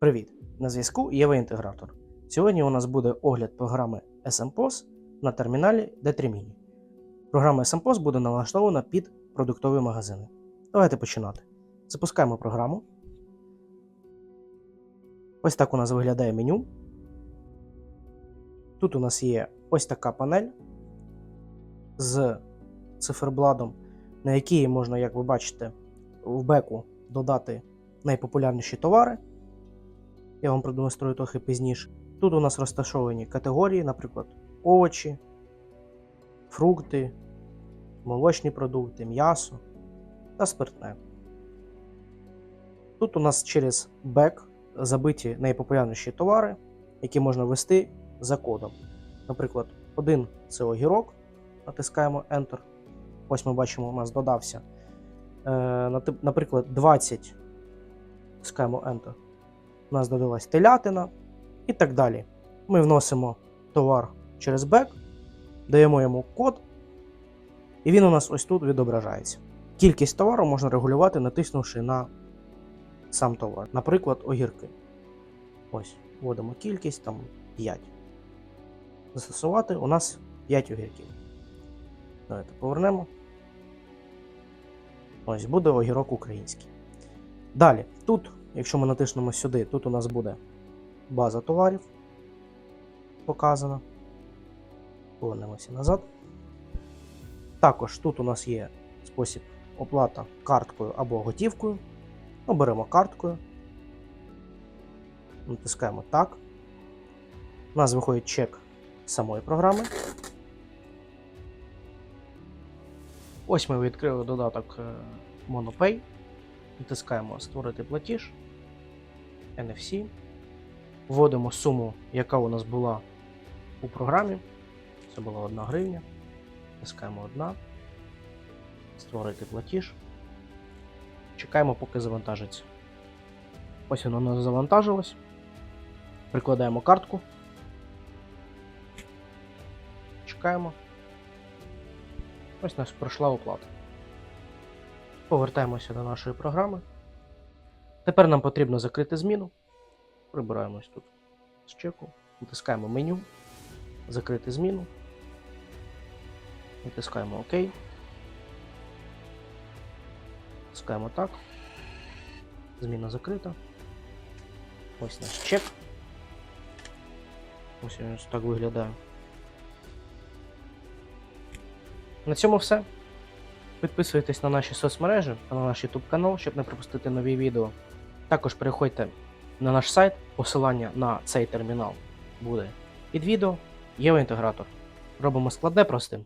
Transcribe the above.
Привіт! На зв'язку Єва Інтегратор. Сьогодні у нас буде огляд програми SMPOS на терміналі D3 Mini. Програма SMPOS буде налаштована під продуктові магазини. Давайте починати. Запускаємо програму. Ось так у нас виглядає меню. Тут у нас є ось така панель з цифербладом, на якій можна, як ви бачите, в беку додати найпопулярніші товари. Я вам продемонструю трохи пізніше. Тут у нас розташовані категорії, наприклад, овочі, фрукти, молочні продукти, м'ясо та спиртне. Тут у нас через бек забиті найпопулярніші товари, які можна ввести за кодом. Наприклад, один це огірок, натискаємо Enter. Ось ми бачимо, у нас додався. Е, Наприклад, 20, натискаємо Enter у нас додалась телятина і так далі. Ми вносимо товар через бек, даємо йому код, і він у нас ось тут відображається. Кількість товару можна регулювати, натиснувши на сам товар. Наприклад, огірки. Ось, вводимо кількість там 5. Застосувати у нас 5 огірків. Давайте повернемо. Ось буде огірок український. Далі, тут, якщо ми натиснемо сюди, тут у нас буде база товарів показана. Повернемося назад. Також тут у нас є спосіб оплата карткою або готівкою. Оберемо карткою. Натискаємо так. У нас виходить чек самої програми. Ось ми відкрили додаток е, MonoPay. Натискаємо Створити платіж, NFC. Вводимо суму, яка у нас була у програмі. Це була 1 гривня. Натискаємо 1. Створити платіж. Чекаємо, поки завантажиться. Ось воно у нас завантажилось. Прикладаємо картку. Чекаємо. Ось у нас пройшла оплата. Повертаємося до нашої програми. Тепер нам потрібно закрити зміну. Прибираємось тут з чеку, натискаємо меню, закрити зміну. Натискаємо ОК. Натискаємо так. Зміна закрита. Ось наш чек. Ось він так виглядає. На цьому все. Підписуйтесь на наші соцмережі та на наш YouTube канал, щоб не пропустити нові відео. Також переходьте на наш сайт, посилання на цей термінал буде під відео. Євроінтегратор. Робимо складне простим.